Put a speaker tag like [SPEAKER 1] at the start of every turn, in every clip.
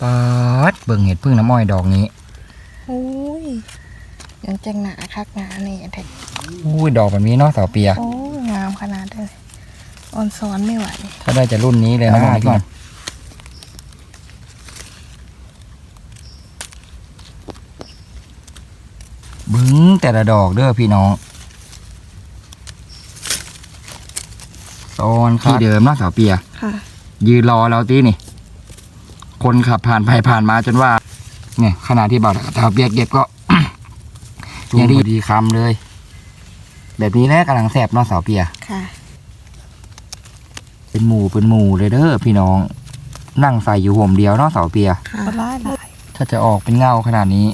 [SPEAKER 1] ปาดเบิ่งเห็ดพึ่งน้ำอ้อยดอกนี้
[SPEAKER 2] โอ้ยยังจังหนาคักหนาเนี่ยแท้
[SPEAKER 1] อุ้ยดอกแบบนี้เนาะสาวเปีย
[SPEAKER 2] โอ้ยงามขนาดเลยออนซ้อนไม่ไหว
[SPEAKER 1] ถ้าได้จะรุ่นนี้เลยนะบอกไว้ก่อนบึ้งแต่ละดอกเด้อพี่น้องตอนที่เดิมเนาะสาวเปีย
[SPEAKER 2] ค่ะ
[SPEAKER 1] ยืนรอเราตีนี่ คนขับผ่านไปผ่านมาจนว่า เนี่ยขณะที่บ่าวสาวเปียเก็บก็ยังดีดีคำเลย แบบนี้แหละกำลังแสบเนาะสาวเปีย
[SPEAKER 2] ค่ะ
[SPEAKER 1] เป็นหมู่เป็นหมู่เลยเด้อพี่น้อง นั่งใส่อยู่ห่มเดียวเนาะเสาเปีย
[SPEAKER 2] ค่ะก็ไล่หลาย
[SPEAKER 1] ถ้าจะออกเป็นเงาขนาดนี้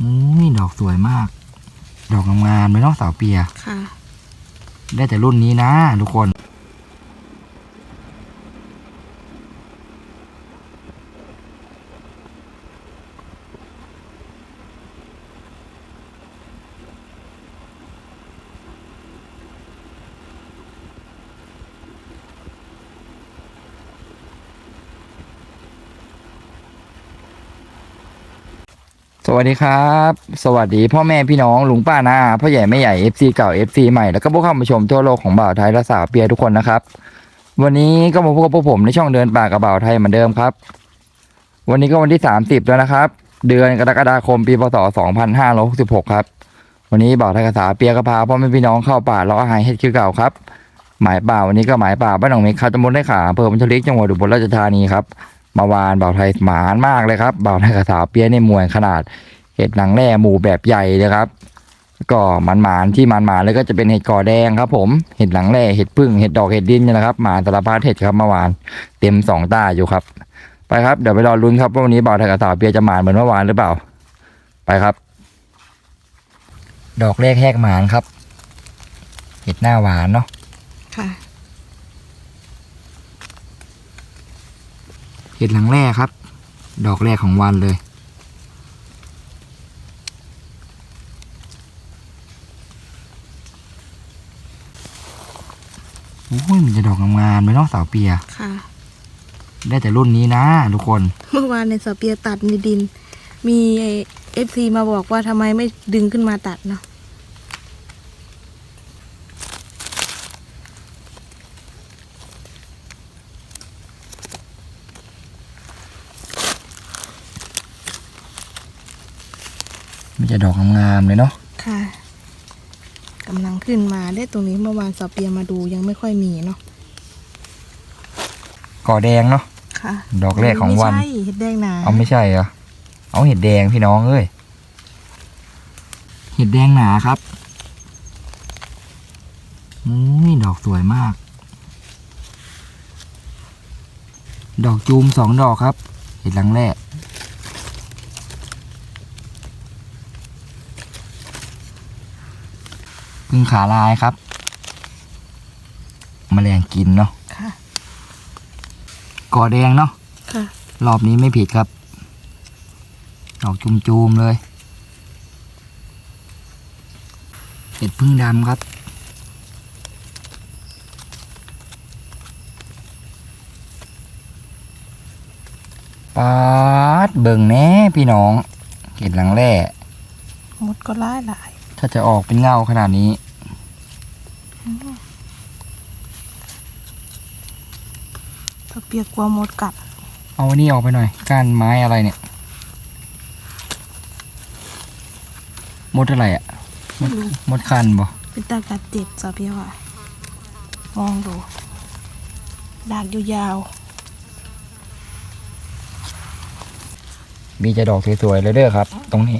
[SPEAKER 1] อืมดอกสวยมาก ดอกงามๆเลยเนาะเสาเปีย
[SPEAKER 2] ค่ะ
[SPEAKER 1] ได้แต่รุ่นนี้นะทุกคน สวัสดีครับ สวัสดีพ่อแม่พี่น้องลุงป้านาพ่อใหญ่แม่ใหญ่ FC เก่า FC ใหม่แล้วก็ผู้เข้ามาชมทั่วโลกของบ่าวไทยและสาวเปียทุกคนนะครับ วันนี้ก็มาพบกับพวกผมในช่องเดินป่ากับบ่าวไทยเหมือนเดิมครับ วันนี้ก็วันที่ 30 แล้วนะครับ เดือนกรกฎาคมปีพศ2566ครับวันนี้บ่าวไทยกับสาวเปียก็พาพ่อแม่พี่น้องเข้าป่าเลาะอาหารเห็ดคือเก่าครับหมายป่าวันนี้ก็หมายป่าบ้านหนองเมฆครับตำบลได้ขาอำเภอบัญชลิกจังหวัดอุบลราชธานีครับ มาวานบ่าวไทยหมานมากเลยครับบ่าวไทยกับสาวเปียในมวยขนาดเห็ดหนังแร่หมู่แบบใหญ่เลยครับ ก็มันหมานๆที่มันหมานๆเลยก็จะเป็นเห็ดกอแดงครับผมเห็ดหนังแร่เห็ดพึ่งเห็ดดอกเห็ดดินเนี่ยนะครับหมานสารพัดเห็ดครับเมื่อวานเต็มสองตาอยู่ครับ ไปครับเดี๋ยวไปรอลุ้นครับว่าวันนี้บ่าวไทยกับสาวเปียจะหมานเหมือนเมื่อวานหรือเปล่า ไปครับ ดอกแรกแหกหมานครับ เห็ดหน้าหวานเนาะ
[SPEAKER 2] ค่ะ
[SPEAKER 1] เห็ดหลังแรกครับ ดอกแรกของวันเลย โอ้ยมันจะดอกงามๆเลยเนาะสาวเปีย
[SPEAKER 2] ค่ะ
[SPEAKER 1] ได้แต่รุ่นนี้นะทุกคน
[SPEAKER 2] เมื่อวานในสเปียตัดในดิน มีเอฟซีมาบอกว่าทำไมไม่ดึงขึ้นมาตัดเนาะ
[SPEAKER 1] ดอกงามๆเลยเนาะ
[SPEAKER 2] ค่ะกำลังขึ้นมาได้ตรงนี้เมื่อวานสเปียมาดูยังไม่ค่อยมีเนาะ
[SPEAKER 1] ก่อแดงเนาะ
[SPEAKER 2] ค่ะ
[SPEAKER 1] ดอกแรกของวัน
[SPEAKER 2] ไม่ใช่เห็ดแดงหนา
[SPEAKER 1] เอาไม่ใช่เหรอเอาเห็ดแดงพี่น้องเอ้ยเห็ดแดงหนาครับอุ้ยดอกสวยมาก ดอกจูมสองดอกครับ เห็ดหลังแรก พึ่งขาลายครับแมลงกินเนาะ
[SPEAKER 2] ค่ะ
[SPEAKER 1] ก่อแดงเนาะ
[SPEAKER 2] ค่ะ
[SPEAKER 1] รอบนี้ไม่ผิดครับ ดอกจุมๆเลยเห็ดพึ่งดำครับปาดเบิ่งแน่พี่น้องเห็ดหลังแร่
[SPEAKER 2] มดก็ไล่หลาย
[SPEAKER 1] ถ้าจะออกเป็นเงาขนาดนี้
[SPEAKER 2] สเปียกลัวมดกัด
[SPEAKER 1] เอาอันนี้ออกไปหน่อยก้านไม้อะไรเนี่ย มดอะไรอะ่ะ มดมดคันบ่
[SPEAKER 2] เป็นตากัดเจ็บสเปียว่ะมองดูดากยาว
[SPEAKER 1] มีจะดอกสวยๆเลยเด้อครับ ตรงนี้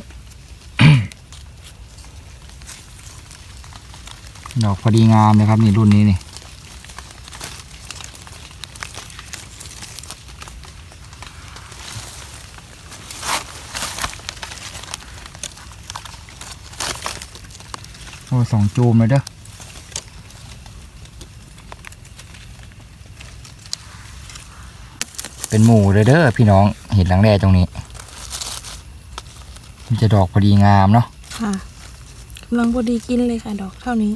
[SPEAKER 1] ดอกพอดีงามเลยครับนี่รุ่นนี้นี่โอ้สองจูมเลยเด้อเป็นหมู่เลยเด้อพี่น้องเห็นหลังแร่ตรงนี้ มันจะดอกพอดีงามเนาะ
[SPEAKER 2] ค่ะกำลังพอดีกินเลยค่ะ ดอกเท่านี้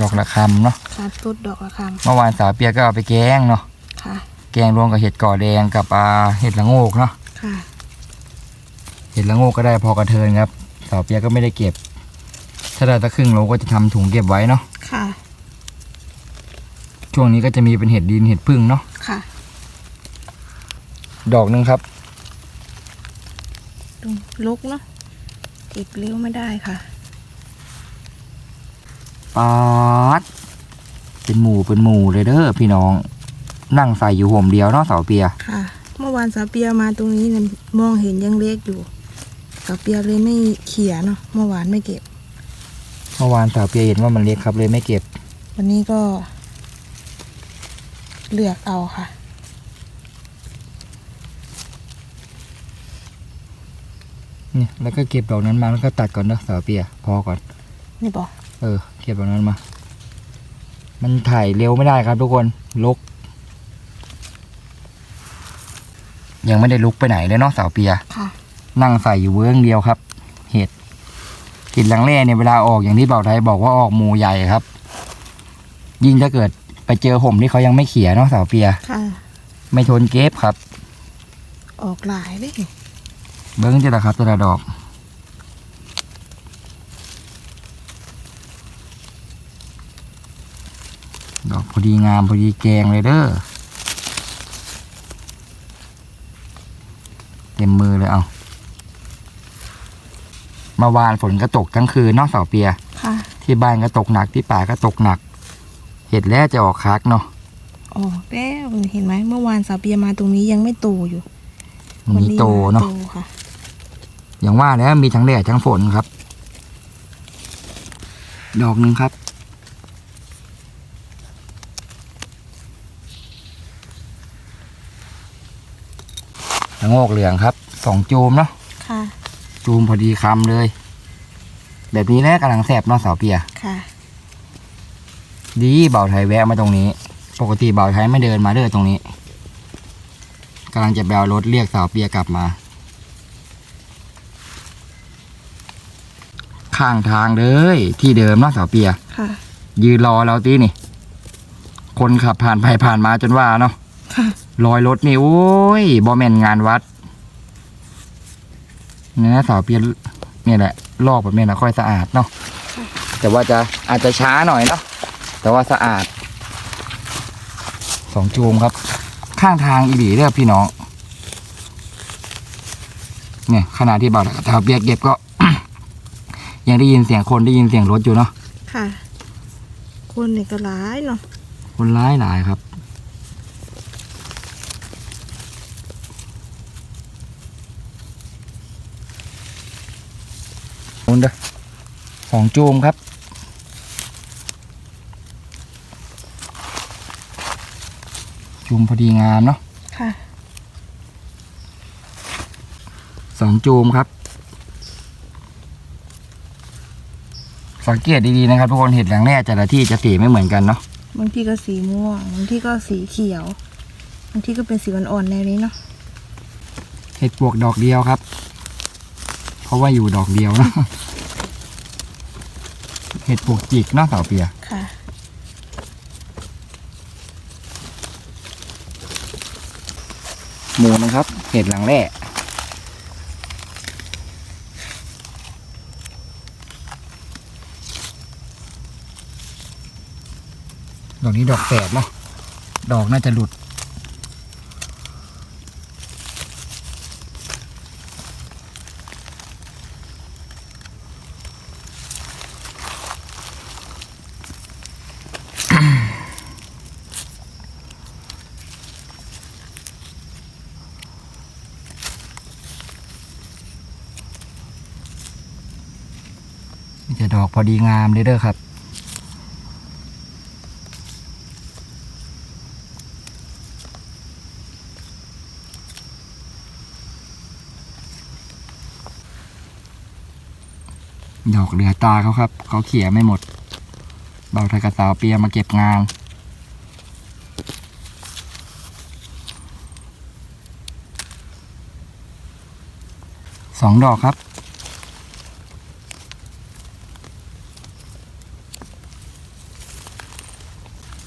[SPEAKER 1] ดอกระคำเนาะ
[SPEAKER 2] ค่ะต้นดอกละค
[SPEAKER 1] เมื่อวานสาวเปียก็เอาไปแกงเนาะำ
[SPEAKER 2] ค่ะ
[SPEAKER 1] แแกงรวมกับเห็ดก่อแดงกับอ่าเห็ดละโงกเนาะ
[SPEAKER 2] ค่ะ
[SPEAKER 1] เห็ดละโงกก็ได้พอกระเทินครับสาวเปียก็ไม่ได้เก็บ ถ้าได้สักครึ่งโลก็จะทำถุงเก็บไว้เนาะ
[SPEAKER 2] ค่ะ
[SPEAKER 1] ช่วงนี้ก็จะมีเป็นเห็ดดินเห็ดพึ่งเนาะ
[SPEAKER 2] ค่ะ
[SPEAKER 1] ดอกหนึ่งครับ
[SPEAKER 2] ตรงลกเนาะเก็บเลี้ยวไม่ได้ค่ะ
[SPEAKER 1] ปาดเป็นหมู่เป็นหมู่เลยเด้อพี่น้อง นั่งใส่อยู่ห่มเดียวเนาะสาวเปีย
[SPEAKER 2] ค่ะ เมื่อวานสาเปียมาตรงนี้เนี่ยมองเห็นยังเล็กอยู่สาเปียเลยไม่เขี่ยเนาะเมื่อวานไม่เก็บ
[SPEAKER 1] เมื่อวานสาวเปียเห็นว่ามันเล็กครับเลยไม่เก็บ
[SPEAKER 2] วันนี้ก็ เลือกเอาค่ะ
[SPEAKER 1] เนี่ยแล้วก็เก็บดอกนั้นมาแล้วก็ตัดก่อนเนาะสาวเปีย พอก่อน
[SPEAKER 2] นี่บอก
[SPEAKER 1] เออเก็บดอกนั้นมา มันถ่ายเร็วไม่ได้ครับทุกคนลุกยังไม่ได้ลุกไปไหนเลยเนาะสาวเปีย
[SPEAKER 2] ค่ะ
[SPEAKER 1] นั่งใส่อยู่เวิ้งเดียวครับ เห็ดเห็ดหลังแร่เนี่ยเวลาออกอย่างที่เบาไทยบอกว่าออกหมูใหญ่ครับ ยิ่งถ้าเกิดไปเจอห่มที่เขายังไม่เขี่ยเนาะสาวเปีย
[SPEAKER 2] ค่ะ
[SPEAKER 1] ไม่ทนเก็บครับ
[SPEAKER 2] ออกหลายเลย
[SPEAKER 1] เบิ้งจะละครับแต่ละดอก ดอกพอดีงามพอดีแกงเลยเด้อเต็มมือเลยเอาเมาวานฝนก็ตกทั้งคืนเนอกเสาเปีย
[SPEAKER 2] ค่ะ
[SPEAKER 1] ที่บ้านก็ตกหนักที่ป่าก็ตกหนัก เห็ดแล้วจะออกคักเนาะ
[SPEAKER 2] ออกแล้วเห็นไหมเมื่อวานสาเปียมาตรงนี้ยังไม่โตอยู่
[SPEAKER 1] มีโตเนาะ
[SPEAKER 2] โตค่ะ
[SPEAKER 1] อย่างว่าแล้วมีทั้งแดดทั้งฝนครับ ดอกหนึ่งครับ ละโงกเหลืองครับสองจูมเนาะ
[SPEAKER 2] ค่ะ
[SPEAKER 1] จูมพอดีคำเลย แบบนี้แหละกำลังแสบเนาะสาวเปีย
[SPEAKER 2] ค่ะ
[SPEAKER 1] ดีเบาไทยแวะมาตรงนี้ ปกติเบาไทยไม่เดินมาเด้อตรงนี้กำลังจะแบวรถเรียกสาวเปียกลับมา ข้างทางเลยที่เดิมเนาะสาวเปีย
[SPEAKER 2] ค่ะ
[SPEAKER 1] ยืนรอเราตีนี่ คนขับผ่านไปผ่านมาจนว่าเนาะ
[SPEAKER 2] ค่ะ
[SPEAKER 1] รอยรถนี่โอ้ยบอแมนงานวัดเนี่ยสาวเปียเนี่ยแหละลอกแบบนี้นะค่อยสะอาดเนาะแต่ว่าจะอาจจะช้าหน่อยเนาะแต่ว่าสะอาดสองจูมครับ ข้างทางอีหลีเด้อพี่น้องเนี่ยขณะที่บ่าวสาวเปียเก็บก็ ยังได้ยินเสียงคนได้ยินเสียงรถอยู่เนาะ
[SPEAKER 2] ค่ะ คนเนี่ยก็หลายเนาะ
[SPEAKER 1] คนร้ายหลายครับ นู่นเด้อสองจูมครับ จูมพอดีงามเนาะ
[SPEAKER 2] ค่ะ
[SPEAKER 1] สองจูมครับ สังเกตดีๆนะครับ ทุกคนเห็ดแหลงแร่แต่ละที่จะสีไม่เหมือนกันเนาะ
[SPEAKER 2] บางทีก็สีม่วงบางทีก็สีเขียวบางทีก็เป็นสีอ่อนๆแนวนี้เนาะ
[SPEAKER 1] เห็ดปวกดอกเดียวครับ เพราะว่าอยู่ดอกเดียวเนอะเห็ดปวกจิกเนาะเสาเปีย
[SPEAKER 2] ค่ะ
[SPEAKER 1] หมูนะครับ เห็ดหลังแร่ดอกนี้ดอกแฝดเนาะดอกน่าจะหลุด ดอกพอดีงามเลยเด้อครับดอกเหลือตาเขาครับ เขาเขี่ยไม่หมด เบาทกระสาวเปียมาเก็บงานสองดอกครับ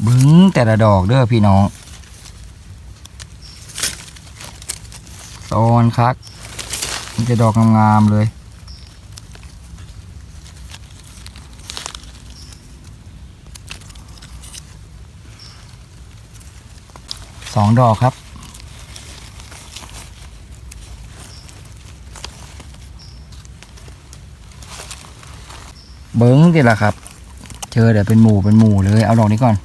[SPEAKER 1] บึ้งแต่ละดอกเด้อพี่น้องตอนคักมันจะดอกงามๆเลย สองดอกครับเบิ้งดิล่ะครับ เจอเดี๋ยวเป็นหมู่เป็นหมู่เลย เอาดอกนี้ก่อน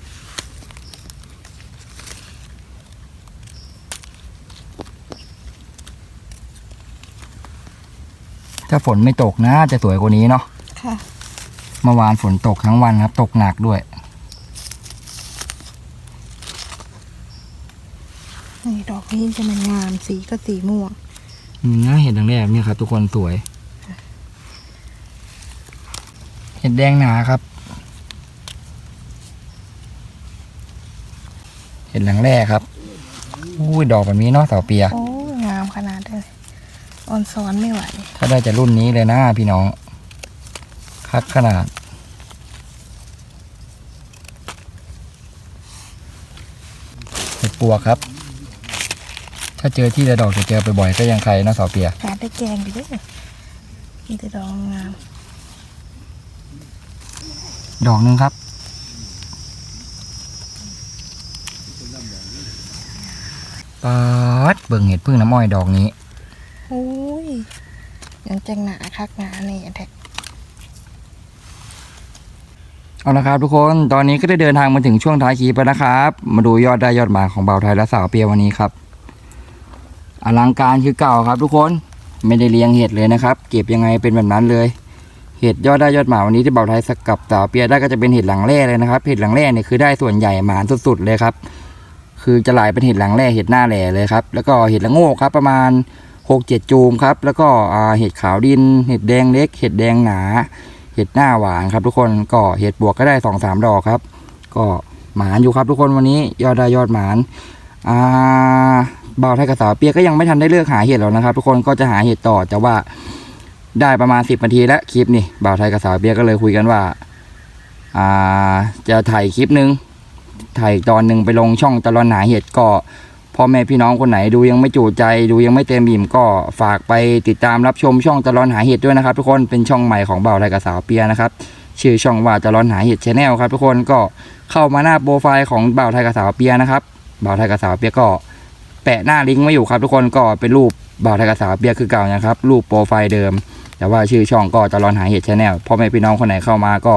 [SPEAKER 1] ถ้าฝนไม่ตกนะจะสวยกว่านี้เนาะ
[SPEAKER 2] ค่ะ
[SPEAKER 1] เมื่อวานฝนตกทั้งวันครับ ตกหนักด้วย
[SPEAKER 2] นี่ดอกนี้จะมันงามสีก็สีม่วง
[SPEAKER 1] อืมน่าเห็นดังแรกเนี่ยครับ ทุกคนสวย เห็ดแดงหนาครับ เห็ดหลังแรกครับอุ้ยดอกแบบนี้เนาะเสาเปีย
[SPEAKER 2] โอ้งามขนาดเลย ออนซ้อนไม่ไหว
[SPEAKER 1] ถ้าได้จะรุ่นนี้เลยนะพี่น้อง คักขนาด เห็ดปัวกครับ ถ้าเจอที่ระดอกจะเจอบ่อยๆก็ยังใครนะเสาเปีย
[SPEAKER 2] หาได้แกงดีเด้วยมีแต่ดอกงาม
[SPEAKER 1] ดอกหนึ่งครับ ปาดเบิ่งเห็ดพึ่งน้ำอ้อยดอกนี้
[SPEAKER 2] โอ้ย ยังจังหนาคักหนาเนี่ยแท็ก
[SPEAKER 1] เอาละครับทุกคนตอนนี้ก็ได้เดินทางมาถึงช่วงท้ายคลิปแล้วนะครับ มาดูยอดได้ยอดมาของเบาไทยและสาวเปียวันนี้ครับ อลังการคือเก่าครับ ทุกคนไม่ได้เลี้ยงเห็ดเลยนะครับ เก็บยังไงเป็นแบบนั้นเลย เห็ดยอดได้ยอดหมาวันนี้ที่เบาไทยสกับสาวเปียได้ก็จะเป็นเห็ดหลังแร่เลยนะครับเห็ดหลังแร่เนี่ยคือได้ส่วนใหญ่หมานสุดๆเลยครับ คือจะหลายเป็นเห็ดหลังแร่เห็ดหน้าแหล่เลยครับแล้วก็เห็ดละโงกครับ ประมาณ หกเจ็ดจูมครับ แล้วก็เห็ดขาวดิน เห็ดแดงเล็ก เห็ดแดงหนา เห็ดหน้าหวานครับ ทุกคนก็เห็ดบวกก็ได้สองสามดอกครับ ก็หมานอยู่ครับทุกคนวันนี้ยอดได้ยอดหมานอ่าบ่าวไทยกับสาวเปียก็ยังไม่ทันได้เลือกหาเห็ดหรอกนะครับ ทุกคนก็จะหาเห็ดต่อแต่ว่าได้ประมาณสิบนาทีแล้วคลิปนี่บ่าวไทยกับสาวเปียก็เลยคุยกันว่าอ่าจะถ่ายคลิปหนึ่งถ่ายตอนหนึ่งไปลงช่องตลอนหาเห็ดก็ พ่อแม่พี่น้องคนไหนดูยังไม่จูใจดูยังไม่เต็มอิ่มก็ฝากไปติดตามรับชมช่องตลอนหาเห็ดด้วยนะครับ ทุกคนเป็นช่องใหม่ของบ่าวไทยกับสาวเปียนะครับชื่อช่องว่าตลอนหาเห็ดชแนลครับ ทุกคนก็เข้ามาหน้าโปรไฟล์ของบ่าวไทยกับสาวเปียนะครับบ่าวไทยกับสาวเปียก็แปะหน้าลิงก์ไว้อยู่ครับ ทุกคนก็เป็นรูปบ่าวไทยกับสาวเปียคือเก่านะครับรูปโปรไฟล์เดิม แต่ว่าชื่อช่องก็ตลอนหาเห็ดชแนลพ่อแม่พี่น้องคนไหนเข้ามาก็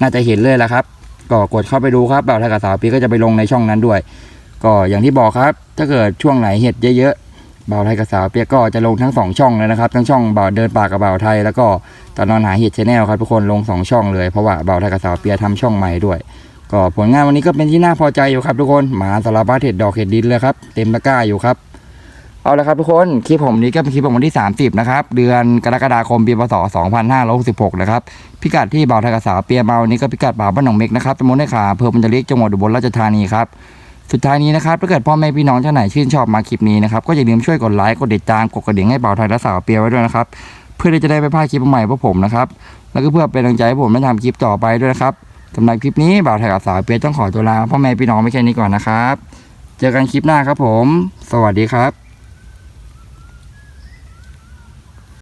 [SPEAKER 1] น่าจะเห็นเลยละครับ ก็กดเข้าไปดูครับบ่าวไทยกับสาวเปียก็จะไปลงในช่องนั้นด้วย ก็อย่างที่บอกครับ ถ้าเกิดช่วงไหนเห็ดเยอะๆบ่าวไทยกับสาวเปียก็จะลงทั้งสองช่องเลยนะครับทั้งช่องบ่าวเดินป่ากับบ่าวไทย แล้วก็ตอนนอนหาเห็ดชแนลครับทุกคนลงสองช่องเลยเพราะว่าเบาไทยกับสาวเปียทำช่องใหม่ด้วย ก็ผลงานวันนี้ก็เป็นที่น่าพอใจอยู่ครับทุกคนหมาสารพัดเห็ดดอกเห็ดดินเลยครับเต็มตะกร้าอยู่ครับเอาละครับทุกคนคลิปผมนี้ก็เป็นคลิปของวันที่ 30 นะครับ เดือนกรกฎาคมปีพศ 2566 นะครับ พิกัดที่เบาไทยกับสาวเปียเมาวันนี้ก็พิกัดป่าวบ้านหนองเม็กนะครับตำบลในขาอำเภอมันจะเล็กจังหวัดอุบลราชธานีครับ สุดท้ายนี้นะครับถ้าเกิดพ่อแม่พี่น้องท่านไหนชื่นชอบมาคลิปนี้นะครับก็อย่าลืมช่วยกดไลค์กดติดตามกดกระดิ่งให้เบาไทยและสาวเปียไว้ด้วยนะครับเพื่อที่จะได้ไม่พลาดคลิปใหม่พวกผมนะครับแล้วก็เพื่อเป็นกำลังใจให้ผมได้ทำคลิปต่อไปด้วยนะครับสำหรับคลิปนี้บ่าวไทยกับสาวเปียต้องขอตัวลาพ่อแม่พี่น้องไม่แค่นี้ก่อนนะครับ เจอกันคลิปหน้าครับผม สวัสดีครับ